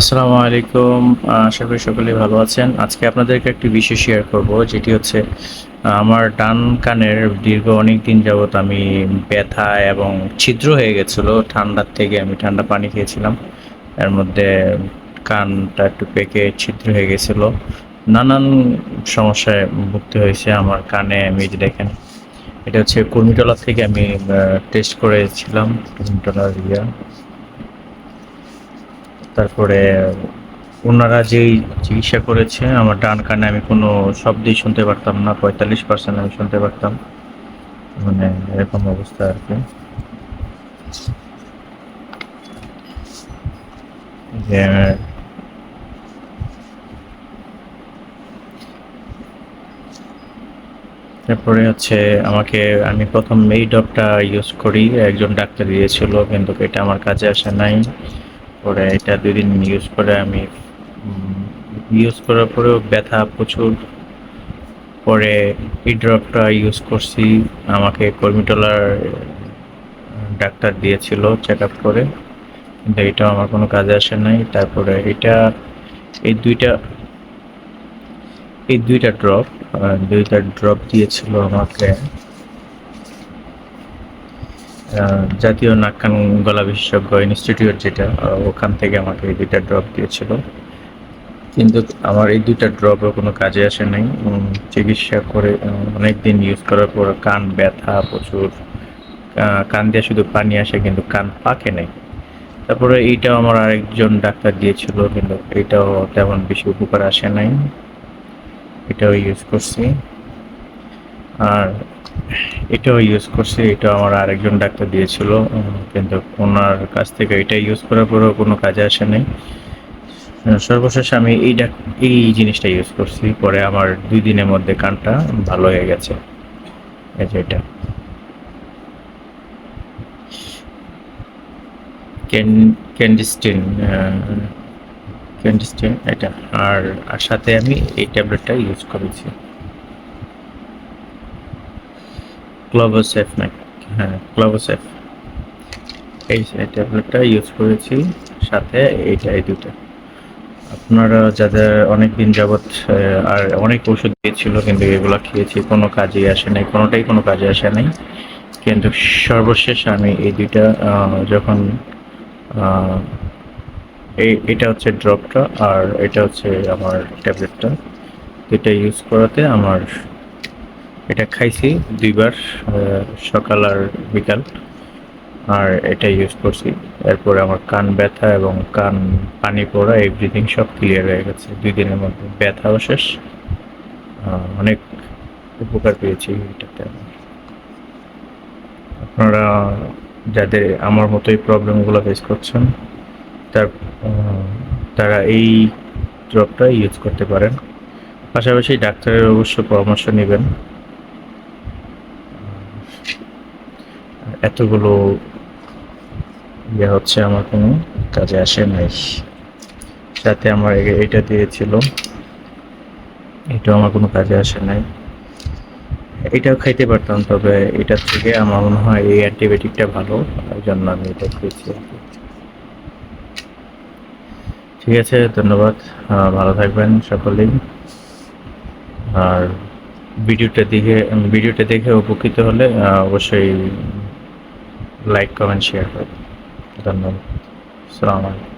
আসসালামু আলাইকুম। আশা করি সকলেই ভালো আছেন। আজকে আপনাদেরকে একটি বিষয় শেয়ার করব, যেটি হচ্ছে আমার ডান কানের দীর্ঘ অনেক দিন যাবত আমি ব্যথা এবং ছিদ্র হয়ে গেছিল। ঠান্ডার থেকে আমি ঠান্ডা পানি খেয়েছিলাম। এর মধ্যে কানটা একটু পেকে ছিদ্র হয়ে গেছিল। নানান সমস্যায় ভুগতে হয়েছে আমার কানে, আমি যে দেখেন, এটা হচ্ছে কুর্মিটলা থেকে আমি টেস্ট করেছিলাম কুর্মিটলার ইয়া। তারপরে ওনারা যেই চিকিৎসা করেছে, আমার ডান কানে আমি কোনো শব্দই শুনতে পারতাম না, পঁয়তাল্লিশ পার্সেন্ট আমি শুনতে পারতাম। মানে এরকম অবস্থা আর কি। তারপরে হচ্ছে আমাকে, আমি প্রথম এই ডবটা ইউজ করি, একজন ডাক্তার দিয়েছিল, কিন্তু এটা আমার কাজে আসে নাই। পরে এটা দুই দিন ইউজ করে আমি ইউজ করার পরেও ব্যথা প্রচুর। পরে এই ড্রপটা ইউজ করছি। আমাকে কর্মীটলার ডাক্তার দিয়েছিল চেক আপ করে। কিন্তু এটা আমার কোনো কাজে আসে নাই। তারপরে এটা, এই দুইটা এই দুইটা ড্রপ দুইটা ড্রপ দিয়েছিল আমাকে। জাতীয় নাক কান গলা বিশেষজ্ঞ ইনস্টিটিউট যেটা ওখান থেকে আমাকে এই দুইটা ড্রপ দিয়েছিল। কিন্তু আমার এই দুইটা ড্রপও কোনো কাজে আসে নাই। চিকিৎসা করে অনেক দিন ইউজ করার পর কান ব্যথা প্রচুর। কান দিয়ে শুধু পানি আসে, কিন্তু কান পাকে নাই। তারপরে এইটাও আমার আরেকজন ডাক্তার দিয়েছিল, কিন্তু এটাও তেমন বেশি উপকার আসে নাই। এটাও ইউজ করছি। আর এটাও ইউজ করছি এটা আমার আরেকজন ডাক্তার দিয়েছিল কিন্তু ওনার কাছ থেকে এটা ইউজ করার পরেও কোনো কাজে আসে নাই। সর্বশেষ আমি এই ডাক- এই জিনিসটা ইউজ করছি, পরে আমার দুই দিনের মধ্যে কানটা ভালো হয়ে গেছে। এই যে এটা। ক্যান্ডিস্টিন ক্যান্ডিস্টিন এটা। আর সাথে আমি এই ট্যাবলেটটা ইউজ করেছি। ক্লোভোসেফ না হ্যাঁ ক্লোভোসেফ এই ট্যাবলেটটা ইউজ করেছি, সাথে এইটা এই দুটো আপনারা যাদের অনেক দিন যাবৎ আর অনেক ওষুধ দিয়েছিল, কিন্তু এগুলো খেয়েছি, কোনো কাজে আসে নাই, কোনোটাই কোনো কাজে আসে নাই। কিন্তু সর্বশেষ আমি এই দুইটা যখন এই, এটা হচ্ছে ড্রপটা আর এটা হচ্ছে আমার ট্যাবলেটটা দুইটা ইউজ করাতে আমার এটা খাইছি দুইবার সকাল আর বিকাল। আর এটা ইউজ করছি। এরপরে আমার কান ব্যথা এবং কান পানি পড়া এভরিথিং সব ক্লিয়ার হয়ে গেছে। দুই দিনের মধ্যে ব্যথাও শেষ। অনেক উপকার পেয়েছি এটাতে। আপনারা যাদের আমার মতো এই প্রবলেমগুলো ফেস করছেন, তার তারা এই ড্রপটা ইউজ করতে পারেন। পাশাপাশি ডাক্তারের অবশ্য পরামর্শ নেবেন। এতগুলো ইয়ে হচ্ছে আমার কোনো কাজে আসে নাই। সাথে আমার এটা দিয়েছিল। এটাও আমার কোনো কাজে আসে নাই। এটাও খাইতে পারতাম, তবে এটার থেকে আমার মনে হয় এই অ্যান্টিবায়োটিকটা ভালো। ওই জন্য আমি এটা খেয়েছি ঠিক আছে, ধন্যবাদ। ভালো থাকবেন সকলেই। আর ভিডিওটা দেখে ভিডিওটা দেখে উপকৃত হলে অবশ্যই লাইক কমেন্ট শেয়ার করবেন। ধন্যবাদ। আলাইকুম।